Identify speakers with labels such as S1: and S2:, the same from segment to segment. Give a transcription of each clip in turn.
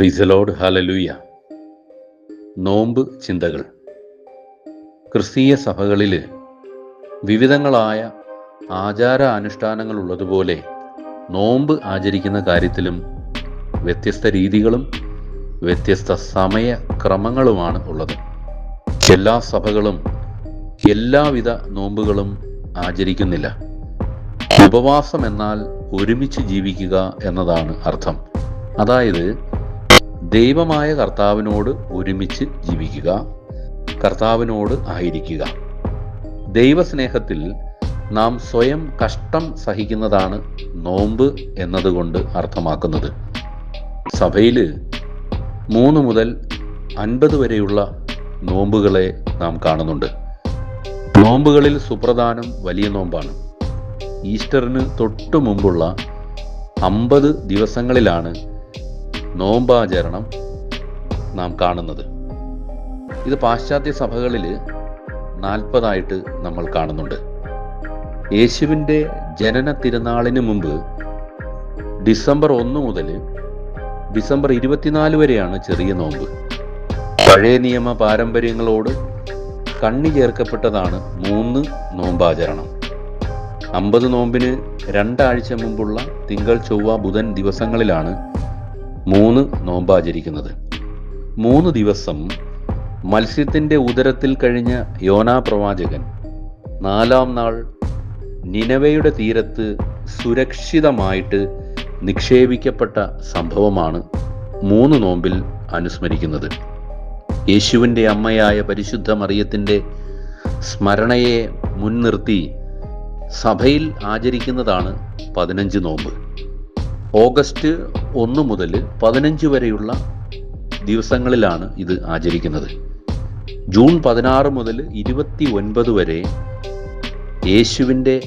S1: പ്രീസലോഡ് hallelujah നോമ്പ് ചിന്തകൾ. ക്രിസ്തീയ സഭകളിൽ വിവിധങ്ങളായ ആചാര അനുഷ്ഠാനങ്ങൾ ഉള്ളതുപോലെ നോമ്പ് ആചരിക്കുന്ന കാര്യത്തിലും വ്യത്യസ്ത രീതികളും വ്യത്യസ്ത സമയക്രമങ്ങളുമാണ് ഉള്ളത്. എല്ലാ സഭകളും എല്ലാവിധ നോമ്പുകളും ആചരിക്കുന്നില്ല. ഉപവാസം എന്നാൽ ഒരുമിച്ച് ജീവിക്കുക എന്നതാണ് അർത്ഥം. അതായത് ദൈവമായ കർത്താവിനോട് ഒരുമിച്ച് ജീവിക്കുക കർത്താവിനോട് ആയിരിക്കുക. ദൈവസ്നേഹത്തിൽ നാം സ്വയം കഷ്ടം സഹിക്കുന്നതാണ് നോമ്പ് എന്നതുകൊണ്ട് അർത്ഥമാക്കുന്നത്. സഭയിൽ മൂന്ന് മുതൽ അൻപത് വരെയുള്ള നോമ്പുകളെ നാം കാണുന്നുണ്ട്. നോമ്പുകളിൽ സുപ്രധാനം വലിയ നോമ്പാണ്. ഈസ്റ്ററിന് തൊട്ടു മുമ്പുള്ള അമ്പത് ദിവസങ്ങളിലാണ് നോമ്പാചരണം നാം കാണുന്നത്. ഇത് പാശ്ചാത്യ സഭകളിൽ നാൽപ്പതായിട്ട് നമ്മൾ കാണുന്നുണ്ട്. യേശുവിന്റെ ജനന തിരുനാളിന് മുമ്പ് ഡിസംബർ ഒന്ന് മുതൽ ഡിസംബർ ഇരുപത്തിനാല് വരെയാണ് ചെറിയ നോമ്പ്. പഴയ നിയമ പാരമ്പര്യങ്ങളോട് കണ്ണി ചേർക്കപ്പെട്ടതാണ് മൂന്ന് നോമ്പാചരണം. അമ്പത് നോമ്പിന് രണ്ടാഴ്ച മുമ്പുള്ള തിങ്കൾ ചൊവ്വ ബുധൻ ദിവസങ്ങളിലാണ് മൂന്ന് നോമ്പാചരിക്കുന്നത്. മൂന്ന് ദിവസം മത്സ്യത്തിന്റെ ഉദരത്തിൽ കഴിഞ്ഞ യോനാ പ്രവാചകൻ നാലാം നാൾ നിനവയുടെ തീരത്ത് സുരക്ഷിതമായിട്ട് നിക്ഷേപിക്കപ്പെട്ട സംഭവമാണ് മൂന്ന് നോമ്പിൽ അനുസ്മരിക്കുന്നത്. യേശുവിന്റെ അമ്മയായ പരിശുദ്ധ മറിയത്തിന്റെ സ്മരണയെ മുൻനിർത്തി സഭയിൽ ആചരിക്കുന്നതാണ് പതിനഞ്ച് നോമ്പ്. ഓഗസ്റ്റ് ഒന്ന് മുതൽ പതിനഞ്ച് വരെയുള്ള ദിവസങ്ങളിലാണ് ഇത് ആചരിക്കുന്നത്. ജൂൺ പതിനാറ് മുതൽ ഇരുപത്തി ഒൻപത് വരെ യേശുവിന്റെ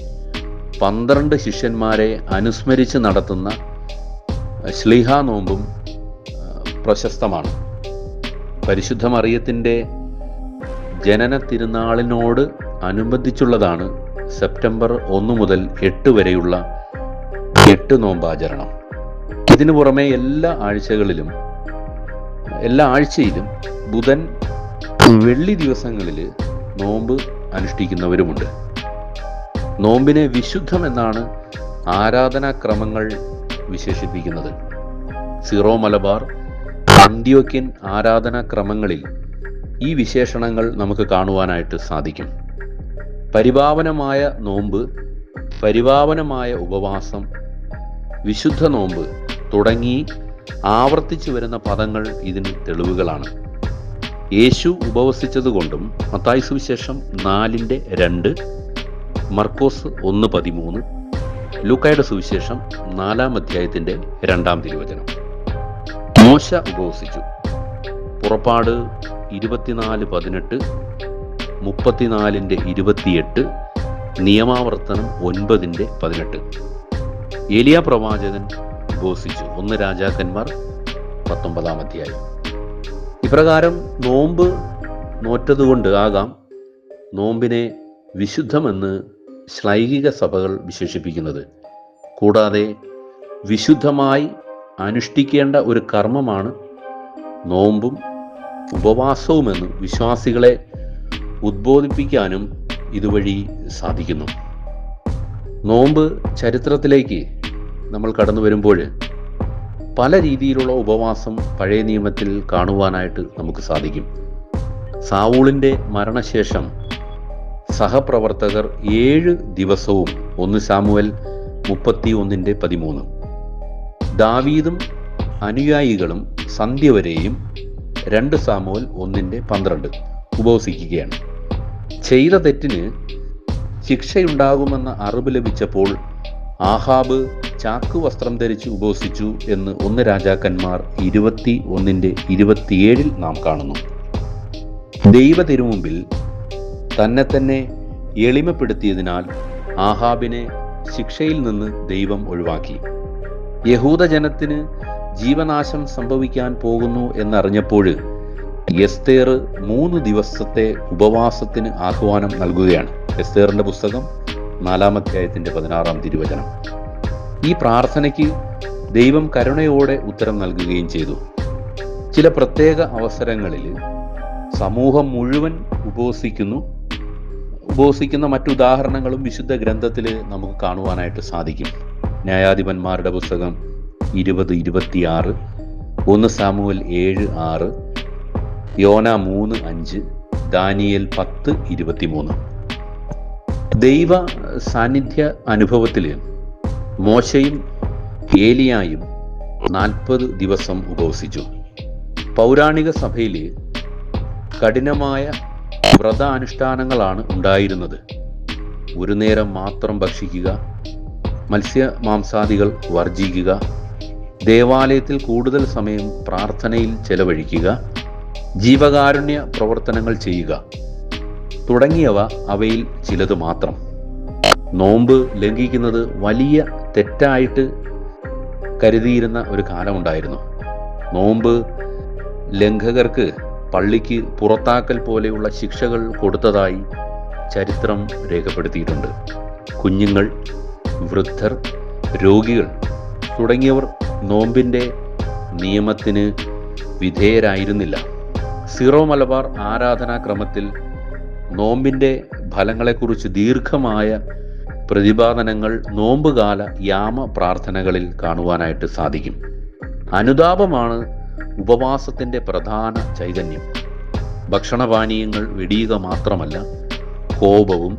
S1: പന്ത്രണ്ട് ശിഷ്യന്മാരെ അനുസ്മരിച്ച് നടത്തുന്ന ശ്ലീഹ നോമ്പും പ്രശസ്തമാണ്. പരിശുദ്ധ മറിയത്തിന്റെ ജനന തിരുനാളിനോട് അനുബന്ധിച്ചുള്ളതാണ് സെപ്റ്റംബർ ഒന്ന് മുതൽ എട്ട് വരെയുള്ള എട്ട് നോമ്പാചരണം. ഇതിനു പുറമെ എല്ലാ ആഴ്ചകളിലും എല്ലാ ആഴ്ചയിലും ബുധൻ വെള്ളി ദിവസങ്ങളിൽ നോമ്പ് അനുഷ്ഠിക്കുന്നവരുമുണ്ട്. നോമ്പിനെ വിശുദ്ധമെന്നാണ് ആരാധനാക്രമങ്ങൾ വിശേഷിപ്പിക്കുന്നത്. സീറോ മലബാർ അന്ത്യോക്യൻ ആരാധനാക്രമങ്ങളിൽ ഈ വിശേഷണങ്ങൾ നമുക്ക് കാണുവാനായിട്ട് സാധിക്കും. പരിപാവനമായ നോമ്പ് പരിപാവനമായ ഉപവാസം വിശുദ്ധ നോമ്പ് തുടങ്ങി ആവർത്തിച്ചു വരുന്ന പദങ്ങൾ ഇതിന് തെളിവുകളാണ്. യേശു ഉപവസിച്ചതുകൊണ്ടും മത്തായി സുവിശേഷം നാലിന്റെ രണ്ട് മർക്കോസ് ഒന്ന് പതിമൂന്ന് ലൂക്കായുടെ സുവിശേഷം നാലാം അധ്യായത്തിന്റെ രണ്ടാം തിരുവചനം. മോശ ഉപവസിച്ചു. പുറപ്പാട് ഇരുപത്തിനാല് പതിനെട്ട് മുപ്പത്തിനാലിന്റെ ഇരുപത്തിയെട്ട് നിയമാവർത്തനം ഒൻപതിന്റെ പതിനെട്ട്. ഏലിയ പ്രവാചകൻ ഉപവസിച്ചു ഒന്ന് രാജാക്കന്മാർ പത്തൊമ്പതാം അധ്യായം. ഇപ്രകാരം നോമ്പ് നോറ്റതുകൊണ്ട് ആകാം നോമ്പിനെ വിശുദ്ധമെന്ന് ശ്ലൈകിക സഭകൾ വിശേഷിപ്പിക്കുന്നത്. കൂടാതെ വിശുദ്ധമായി അനുഷ്ഠിക്കേണ്ട ഒരു കർമ്മമാണ് നോമ്പും ഉപവാസവുമെന്ന് വിശ്വാസികളെ ഉദ്ബോധിപ്പിക്കാനും ഇതുവഴി സാധിക്കുന്നു. നോമ്പ് ചരിത്രത്തിലേക്ക് നമ്മൾ കടന്നു വരുമ്പോൾ പല രീതിയിലുള്ള ഉപവാസം പഴയ നിയമത്തിൽ കാണുവാനായിട്ട് നമുക്ക് സാധിക്കും. സാവൂളിന്റെ മരണശേഷം സഹപ്രവർത്തകർ ഏഴ് ദിവസവും ഒന്ന് സാമുവൽ മുപ്പത്തി ഒന്നിന്റെ പതിമൂന്ന്. ദാവീദും അനുയായികളും സന്ധ്യ വരെയും രണ്ട് സാമുവൽ ഒന്നിന്റെ പന്ത്രണ്ട് ഉപവസിക്കുകയാണ്. ചെയ്ത തെറ്റിന് ശിക്ഷയുണ്ടാകുമെന്ന അറിവ് ലഭിച്ചപ്പോൾ ആഹാബ് ചാക്കു വസ്ത്രം ധരിച്ച് ഉപവസിച്ചു എന്ന് ഒന്ന് രാജാക്കന്മാർ ഇരുപത്തി ഒന്നിന്റെ ഇരുപത്തിയേഴിൽ നാം കാണുന്നു. ദൈവ തിരുമുമ്പിൽ തന്നെ തന്നെ എളിമപ്പെടുത്തിയതിനാൽ ആഹാബിനെ ശിക്ഷയിൽ നിന്ന് ദൈവം ഒഴിവാക്കി. യഹൂദജനത്തിന് ജീവനാശം സംഭവിക്കാൻ പോകുന്നു എന്നറിഞ്ഞപ്പോൾ എസ്തേർ മൂന്ന് ദിവസത്തെ ഉപവാസത്തിന് ആഹ്വാനം നൽകുകയാണ്. എസ്തേറിന്റെ പുസ്തകം നാലാമധ്യായത്തിന്റെ പതിനാറാം തിരുവചനം ഈ പ്രാർത്ഥനയ്ക്ക് ദൈവം കരുണയോടെ ഉത്തരം നൽകുകയും ചെയ്തു. ചില പ്രത്യേക അവസരങ്ങളിൽ സമൂഹം മുഴുവൻ ഉപവസിക്കുന്നു ഉപവസിക്കുന്ന മറ്റുദാഹരണങ്ങളും വിശുദ്ധ ഗ്രന്ഥത്തിൽ നമുക്ക് കാണുവാനായിട്ട് സാധിക്കും. ന്യായാധിപന്മാരുടെ പുസ്തകം ഇരുപത് ഇരുപത്തിയാറ് ഒന്ന് സാമുവൽ ഏഴ് ആറ് യോന മൂന്ന് അഞ്ച് ദാനിയൽ പത്ത് ഇരുപത്തിമൂന്ന്. ദൈവ സാന്നിധ്യ അനുഭവത്തിൽ മോശയും ഏലിയായും നാൽപ്പത് ദിവസം ഉപവസിച്ചു. പൗരാണിക സഭയിൽ കഠിനമായ വ്രതാനുഷ്ഠാനങ്ങളാണ് ഉണ്ടായിരുന്നത്. ഒരു നേരം മാത്രം ഭക്ഷിക്കുക മത്സ്യ മാംസാദികൾ വർജിക്കുക ദേവാലയത്തിൽ കൂടുതൽ സമയം പ്രാർത്ഥനയിൽ ചെലവഴിക്കുക ജീവകാരുണ്യ പ്രവർത്തനങ്ങൾ ചെയ്യുക തുടങ്ങിയവ അവയിൽ ചിലത് മാത്രം. നോമ്പ് ലംഘിക്കുന്നത് വലിയ തെറ്റായിട്ട് കരുതിയിരുന്ന ഒരു കാലമുണ്ടായിരുന്നു. നോമ്പ് ലംഘകർക്ക് പള്ളിക്ക് പുറത്താക്കൽ പോലെയുള്ള ശിക്ഷകൾ കൊടുത്തതായി ചരിത്രം രേഖപ്പെടുത്തിയിട്ടുണ്ട്. കുഞ്ഞുങ്ങൾ വൃദ്ധർ രോഗികൾ തുടങ്ങിയവർ നോമ്പിന്റെ നിയമത്തിന് വിധേയരായിരുന്നില്ല. സീറോ മലബാർ ആരാധനാക്രമത്തിൽ നോമ്പിന്റെ ഫലങ്ങളെക്കുറിച്ച് ദീർഘമായ പ്രതിപാദനങ്ങൾ നോമ്പുകാല യാമ പ്രാർത്ഥനകളിൽ കാണുവാനായിട്ട് സാധിക്കും. അനുതാപമാണ് ഉപവാസത്തിന്റെ പ്രധാന ചൈതന്യം. ഭക്ഷണപാനീയങ്ങൾ വെടിയുക മാത്രമല്ല കോപവും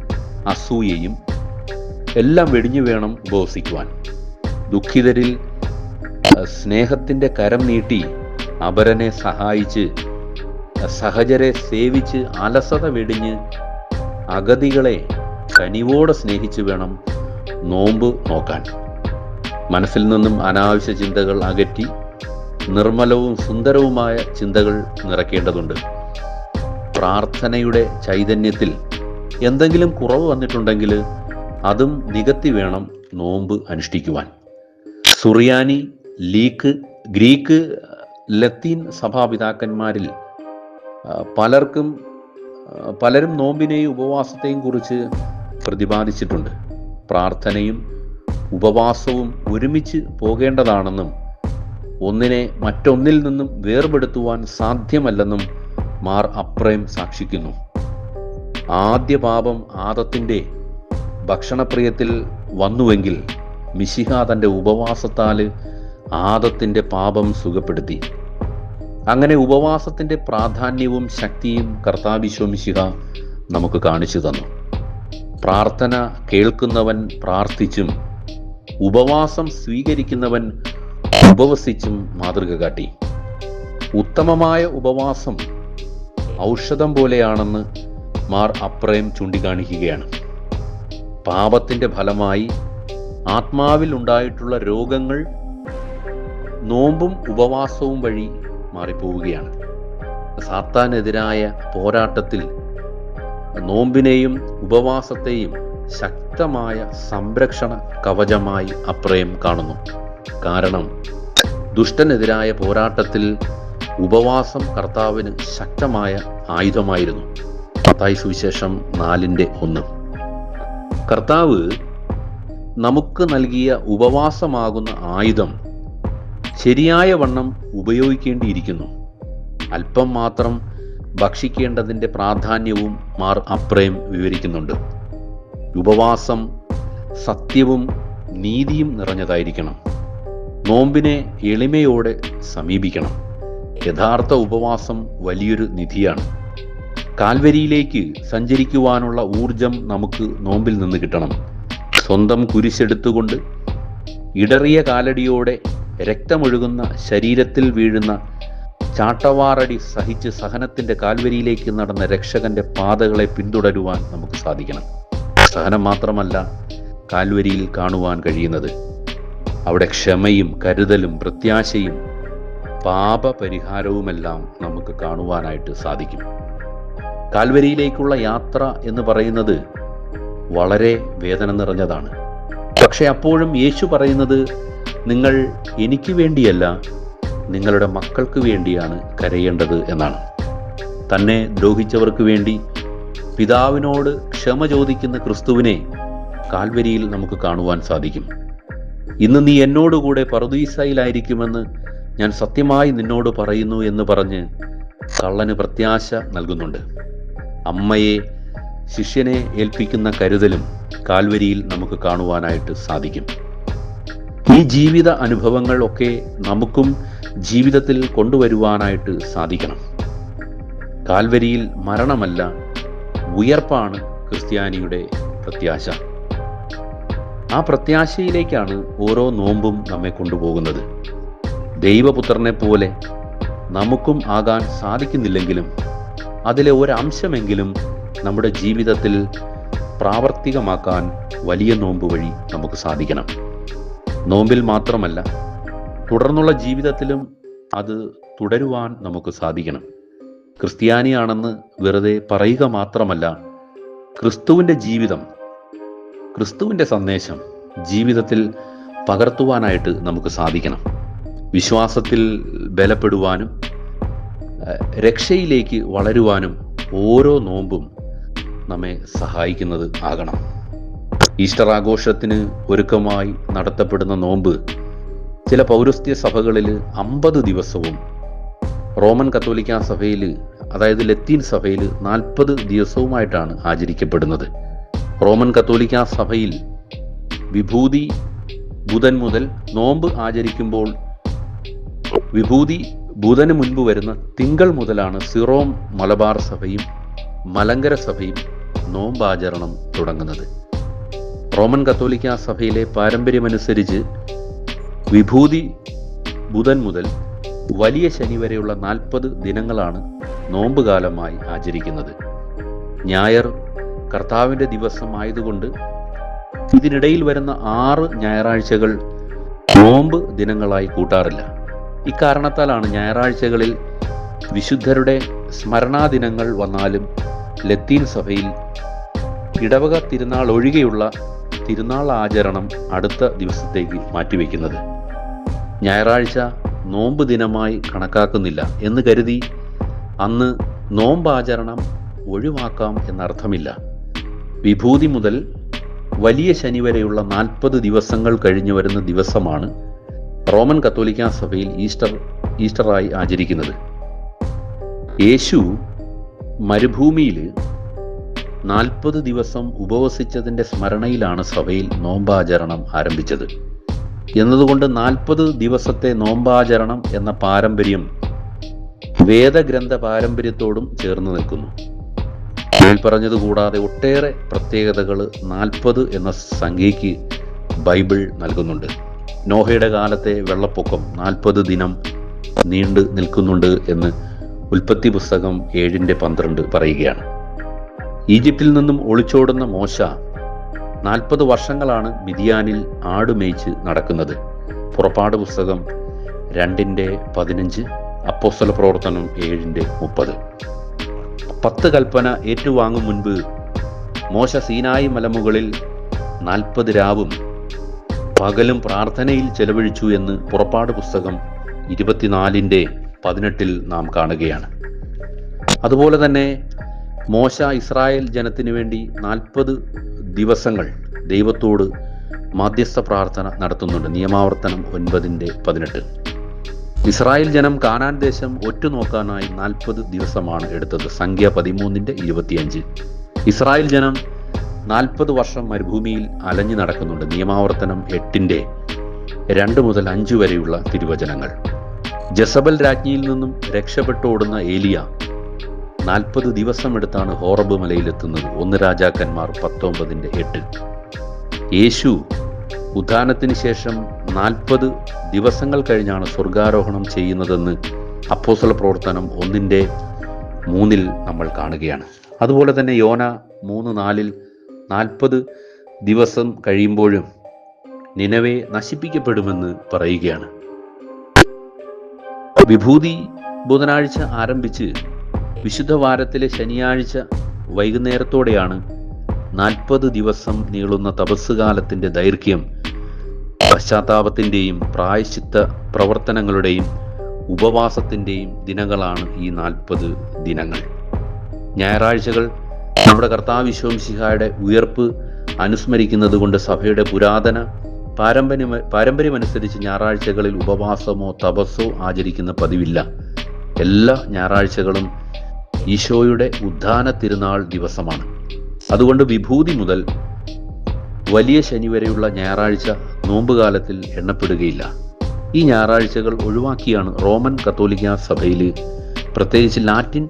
S1: അസൂയയും എല്ലാം വെടിഞ്ഞു വേണം ഉപവസിക്കുവാൻ. ദുഃഖിതരിൽ സ്നേഹത്തിന്റെ കരം നീട്ടി അപരനെ സഹായിച്ച് സഹചരെ സേവിച്ച് അലസത വെടിഞ്ഞ് അഗതികളെ കനിവോടെ സ്നേഹിച്ചു വേണം നോമ്പ് നോക്കാൻ. മനസ്സിൽ നിന്നും അനാവശ്യ ചിന്തകൾ അകറ്റി നിർമ്മലവും സുന്ദരവുമായ ചിന്തകൾ നിറയ്ക്കേണ്ടതുണ്ട് പ്രാർത്ഥനയുടെ ചൈതന്യത്തിൽ എന്തെങ്കിലും കുറവ് വന്നിട്ടുണ്ടെങ്കിൽ അതും നികത്തി വേണം നോമ്പ് അനുഷ്ഠിക്കുവാൻ. സുറിയാനി ലീക്ക് ഗ്രീക്ക് ലത്തീൻ സഭാപിതാക്കന്മാരിൽ പലർക്കും പലരും നോമ്പിനെയും ഉപവാസത്തെയും കുറിച്ച് പ്രതിപാദിച്ചിട്ടുണ്ട്. പ്രാർത്ഥനയും ഉപവാസവും ഒരുമിച്ച് പോകേണ്ടതാണെന്നും ഒന്നിനെ മറ്റൊന്നിൽ നിന്നും വേർപെടുത്തുവാൻ സാധ്യമല്ലെന്നും മാർ അപ്രയം സാക്ഷിക്കുന്നു. ആദ്യ പാപം ആദത്തിന്റെ ഭക്ഷണപ്രിയത്തിൽ വന്നുവെങ്കിൽ മിശിഹ തന്റെ ഉപവാസത്താൽ ആദത്തിന്റെ പാപം സുഖപ്പെടുത്തി. അങ്ങനെ ഉപവാസത്തിന്റെ പ്രാധാന്യവും ശക്തിയും കർത്താവിശ്വമിശിഹ നമുക്ക് കാണിച്ചു തന്നു. പ്രാർത്ഥന കേൾക്കുന്നവൻ പ്രാർത്ഥിച്ചും ഉപവാസം സ്വീകരിക്കുന്നവൻ ഉപവസിച്ചും മാതൃക കാട്ടി. ഉത്തമമായ ഉപവാസം ഔഷധം പോലെയാണെന്ന് മാർ അപ്രയം ചൂണ്ടിക്കാണിക്കുകയാണ്. പാപത്തിന്റെ ഫലമായി ആത്മാവിൽ ഉണ്ടായിട്ടുള്ള രോഗങ്ങൾ നോമ്പും ഉപവാസവും വഴി മാറിപ്പോവുകയാണ്. സാത്താനെതിരായ പോരാട്ടത്തിൽ നോമ്പിനെയും ഉപവാസത്തെയും ശക്തമായ സംരക്ഷണ കവചമായി അപ്രയം കാണുന്നു. കാരണം ദുഷ്ടനെതിരായ പോരാട്ടത്തിൽ ഉപവാസം കർത്താവിന് ശക്തമായ ആയുധമായിരുന്നു. മത്തായി സുവിശേഷം നാലിന്റെ ഒന്ന്. കർത്താവ് നമുക്ക് നൽകിയ ഉപവാസമാകുന്ന ആയുധം ശരിയായ വണ്ണം ഉപയോഗിക്കേണ്ടിയിരിക്കുന്നു. അല്പം മാത്രം ഭക്ഷിക്കേണ്ടതിന്റെ പ്രാധാന്യവും മാർ അപ്രയം വിവരിക്കുന്നുണ്ട്. ഉപവാസം സത്യവും നീതിയും നിറഞ്ഞതായിരിക്കണം. നോമ്പിനെ എളിമയോടെ സമീപിക്കണം. യഥാർത്ഥ ഉപവാസം വലിയൊരു നിധിയാണ്. കാൽവരിയിലേക്ക് സഞ്ചരിക്കുവാനുള്ള ഊർജം നമുക്ക് നോമ്പിൽ നിന്ന് കിട്ടണം. സ്വന്തം കുരിശെടുത്തുകൊണ്ട് ഇടറിയ കാലടിയോടെ രക്തമൊഴുകുന്ന ശരീരത്തിൽ വീഴുന്ന ചാട്ടവാറടി സഹിച്ച് സഹനത്തിന്റെ കാൽവരിയിലേക്ക് നടന്ന രക്ഷകന്റെ പാതകളെ പിന്തുടരുവാൻ നമുക്ക് സാധിക്കണം. സഹനം മാത്രമല്ല കാൽവരിയിൽ കാണുവാൻ കഴിയുന്നത്. അവിടെ ക്ഷമയും കരുതലും പ്രത്യാശയും പാപപരിഹാരവുമെല്ലാം നമുക്ക് കാണുവാനായിട്ട് സാധിക്കും. കാൽവരിയിലേക്കുള്ള യാത്ര എന്ന് പറയുന്നത് വളരെ വേദന നിറഞ്ഞതാണ്. പക്ഷെ അപ്പോഴും യേശു പറയുന്നത് നിങ്ങൾ എനിക്ക് വേണ്ടിയല്ല നിങ്ങളുടെ മക്കൾക്ക് വേണ്ടിയാണ് കരയേണ്ടത് എന്നാണ്. തന്നെ ദ്രോഹിച്ചവർക്ക് വേണ്ടി പിതാവിനോട് ക്ഷമ ചോദിക്കുന്ന ക്രിസ്തുവിനെ കാൽവരിയിൽ നമുക്ക് കാണുവാൻ സാധിക്കും. ഇന്ന് നീ എന്നോടുകൂടെ പറദീസയിലായിരിക്കുമെന്ന് ഞാൻ സത്യമായി നിന്നോട് പറയുന്നു എന്ന് പറഞ്ഞ് കള്ളന് പ്രത്യാശ നൽകുന്നുണ്ട്. അമ്മയെ ശിഷ്യനെ ഏൽപ്പിക്കുന്ന കരുതലും കാൽവരിയിൽ നമുക്ക് കാണുവാനായിട്ട് സാധിക്കും. ഈ ജീവിത അനുഭവങ്ങളൊക്കെ നമുക്കും ജീവിതത്തിൽ കൊണ്ടുവരുവാനായിട്ട് സാധിക്കണം. കാൽവരിയിൽ മരണമല്ല ഉയർപ്പാണ് ക്രിസ്ത്യാനിയുടെ പ്രത്യാശ. ആ പ്രത്യാശയിലേക്കാണ് ഓരോ നോമ്പും നമ്മെ കൊണ്ടുപോകുന്നത്. ദൈവപുത്രനെ പോലെ നമുക്കും ആകാൻ സാധിക്കുന്നില്ലെങ്കിലും അതിലെ ഒരംശമെങ്കിലും നമ്മുടെ ജീവിതത്തിൽ പ്രാവർത്തികമാക്കാൻ വലിയ നോമ്പ് വഴി നമുക്ക് സാധിക്കണം. നോമ്പിൽ മാത്രമല്ല തുടർന്നുള്ള ജീവിതത്തിലും അത് തുടരുവാൻ നമുക്ക് സാധിക്കണം. ക്രിസ്ത്യാനിയാണെന്ന് വെറുതെ പറയുക മാത്രമല്ല ക്രിസ്തുവിന്റെ ജീവിതം ക്രിസ്തുവിന്റെ സന്ദേശം ജീവിതത്തിൽ പകർത്തുവാനായിട്ട് നമുക്ക് സാധിക്കണം. വിശ്വാസത്തിൽ ബലപ്പെടുവാനും രക്ഷയിലേക്ക് വളരുവാനും ഓരോ നോമ്പും നമ്മെ സഹായിക്കുന്നത് ആകണം. ഈസ്റ്റർ ആഘോഷത്തിന് ഒരുക്കമായി നടത്തപ്പെടുന്ന നോമ്പ് ചില പൗരസ്ത്യ സഭകളിൽ അമ്പത് ദിവസവും റോമൻ കത്തോലിക്ക സഭയിൽ അതായത് ലത്തീൻ സഭയിൽ നാൽപ്പത് ദിവസവുമായിട്ടാണ് ആചരിക്കപ്പെടുന്നത്. റോമൻ കത്തോലിക്ക സഭയിൽ വിഭൂതി ബുധൻ മുതൽ നോമ്പ് ആചരിക്കുമ്പോൾ വിഭൂതി ബുധന് മുൻപ് വരുന്ന തിങ്കൾ മുതലാണ് സിറോം മലബാർ സഭയും മലങ്കര സഭയും നോമ്പാചരണം തുടങ്ങുന്നത്. റോമൻ കത്തോലിക്ക സഭയിലെ പാരമ്പര്യമനുസരിച്ച് വിഭൂതി ബുധൻ മുതൽ വലിയ ശനി വരെയുള്ള നാൽപ്പത് ദിനങ്ങളാണ് നോമ്പുകാലമായി ആചരിക്കുന്നത്. ഞായർ കർത്താവിന്റെ ദിവസമായതുകൊണ്ട് ഇതിനിടയിൽ വരുന്ന ആറ് ഞായറാഴ്ചകൾ നോമ്പ് ദിനങ്ങളായി കൂട്ടാറില്ല. ഇക്കാരണത്താലാണ് ഞായറാഴ്ചകളിൽ വിശുദ്ധരുടെ സ്മരണാദിനങ്ങൾ വന്നാലും ലത്തീൻ സഭയിൽ ഇടവക തിരുനാൾ ഒഴികെയുള്ള തിരുനാൾ ആചരണം അടുത്ത ദിവസത്തേക്ക് മാറ്റിവെക്കുന്നത്. ഞായറാഴ്ച നോമ്പ് ദിനമായി കണക്കാക്കുന്നില്ല എന്ന് കരുതി അന്ന് നോമ്പാചരണം ഒഴിവാക്കാം എന്നർത്ഥമില്ല. വിഭൂതി മുതൽ വലിയ ശനി വരെയുള്ള നാൽപ്പത് ദിവസങ്ങൾ കഴിഞ്ഞു വരുന്ന ദിവസമാണ് റോമൻ കത്തോലിക്ക സഭയിൽ ഈസ്റ്റർ ഈസ്റ്ററായി ആചരിക്കുന്നത്. യേശു മരുഭൂമിയിൽ നാൽപ്പത് ദിവസം ഉപവസിച്ചതിന്റെ സ്മരണയിലാണ് സഭയിൽ നോമ്പാചരണം ആരംഭിച്ചത്. എന്നതുകൊണ്ട് നാൽപ്പത് ദിവസത്തെ നോമ്പാചരണം എന്ന പാരമ്പര്യം വേദഗ്രന്ഥ പാരമ്പര്യത്തോടും ചേർന്ന് നിൽക്കുന്നു. മേൽ പറഞ്ഞത് കൂടാതെ ഒട്ടേറെ പ്രത്യേകതകൾ നാൽപ്പത് എന്ന സംഖ്യയ്ക്ക് ബൈബിൾ നൽകുന്നുണ്ട്. നോഹയുടെ കാലത്തെ വെള്ളപ്പൊക്കം നാൽപ്പത് ദിനം നീണ്ടു നിൽക്കുന്നുണ്ട് എന്ന് ഉൽപ്പത്തി പുസ്തകം ഏഴിന്റെ പന്ത്രണ്ട് പറയുകയാണ്. ഈജിപ്തിൽ നിന്നും ഒളിച്ചോടുന്ന മോശ നാൽപ്പത് വർഷങ്ങളാണ് മിതിയാനിൽ ആടുമേയ്ച്ച് നടക്കുന്നത്. പുറപ്പാട് പുസ്തകം രണ്ടിന്റെ പതിനഞ്ച് അപ്പോസ്തല പ്രവർത്തനം ഏഴിന്റെ മുപ്പത്. പത്ത് കൽപ്പന ഏറ്റുവാങ്ങും മുൻപ് മോശ സീനായി മലമുകളിൽ നാൽപ്പത് രാവും പകലും പ്രാർത്ഥനയിൽ ചെലവഴിച്ചു എന്ന് പുറപ്പാട് പുസ്തകം ഇരുപത്തിനാലിന്റെ പതിനെട്ടിൽ നാം കാണുകയാണ്. അതുപോലെ തന്നെ മോശ ഇസ്രായേൽ ജനത്തിനു വേണ്ടി നാൽപ്പത് ദിവസങ്ങൾ ദൈവത്തോട് മാധ്യസ്ഥ പ്രാർത്ഥന നടത്തുന്നുണ്ട്. നിയമാവർത്തനം ഒൻപതിന്റെ പതിനെട്ട്. ഇസ്രായേൽ ജനം കാനാൻ ദേശം ഒറ്റുനോക്കാനായി നാൽപ്പത് ദിവസമാണ് എടുത്തത്. സംഖ്യ പതിമൂന്നിന്റെ ഇരുപത്തിയഞ്ച്. ഇസ്രായേൽ ജനം നാൽപ്പത് വർഷം മരുഭൂമിയിൽ അലഞ്ഞു നടക്കുന്നുണ്ട്. നിയമാവർത്തനം എട്ടിന്റെ രണ്ട് മുതൽ അഞ്ച് വരെയുള്ള തിരുവചനങ്ങൾ. ജസബൽ രാജ്ഞിയിൽ നിന്നും രക്ഷപ്പെട്ടോടുന്ന ഏലിയ നാൽപ്പത് ദിവസമെടുത്താണ് ഹോറബ് മലയിലെത്തുന്നത്. ഒന്ന് രാജാക്കന്മാർ പത്തൊമ്പതിന്റെ എട്ട്. യേശു ഉദ്ധാനത്തിന് ശേഷം നാൽപ്പത് ദിവസങ്ങൾ കഴിഞ്ഞാണ് സ്വർഗാരോഹണം ചെയ്യുന്നതെന്ന് അപ്പോസല പ്രവർത്തനം ഒന്നിന്റെ മൂന്നിൽ നമ്മൾ കാണുകയാണ്. അതുപോലെ തന്നെ യോന മൂന്ന് നാലിൽ നാൽപ്പത് ദിവസം കഴിയുമ്പോഴും നിലവെ നശിപ്പിക്കപ്പെടുമെന്ന് പറയുകയാണ്. വിഭൂതി ബുധനാഴ്ച ആരംഭിച്ച് വിശുദ്ധ വാരത്തിലെ ശനിയാഴ്ച വൈകുന്നേരത്തോടെയാണ് നാൽപ്പത് ദിവസം നീളുന്ന തപസ്സുകാലത്തിന്റെ ദൈർഘ്യം. പശ്ചാത്താപത്തിന്റെയും പ്രായശ്ചിത്ത പ്രവർത്തനങ്ങളുടെയും ഉപവാസത്തിന്റെയും ദിനങ്ങളാണ് ഈ നാൽപ്പത് ദിനങ്ങൾ. ഞായറാഴ്ചകൾ നമ്മുടെ കർത്താവിശ്വംസിഹായുടെ ഉയർപ്പ് അനുസ്മരിക്കുന്നത് കൊണ്ട് സഭയുടെ പുരാതന പാരമ്പര്യം പാരമ്പര്യമനുസരിച്ച് ഞായറാഴ്ചകളിൽ ഉപവാസമോ തപസ്സോ ആചരിക്കുന്ന പതിവില്ല. എല്ലാ ഞായറാഴ്ചകളും ഈശോയുടെ ഉദ്ധാന തിരുനാൾ ദിവസമാണ്. അതുകൊണ്ട് വിഭൂതി മുതൽ വലിയ ശനി വരെയുള്ള ഞായറാഴ്ച നോമ്പുകാലത്തിൽ എണ്ണപ്പെടുകയില്ല. ഈ ഞായറാഴ്ചകൾ ഒഴിവാക്കിയാണ് റോമൻ കത്തോലിക്ക സഭയിൽ പ്രത്യേകിച്ച് ലാറ്റിൻ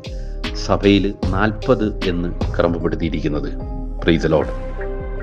S1: സഭയിൽ നാൽപ്പത് എന്ന് ക്രമപ്പെടുത്തിയിരിക്കുന്നത്. പ്രീസലോഡ്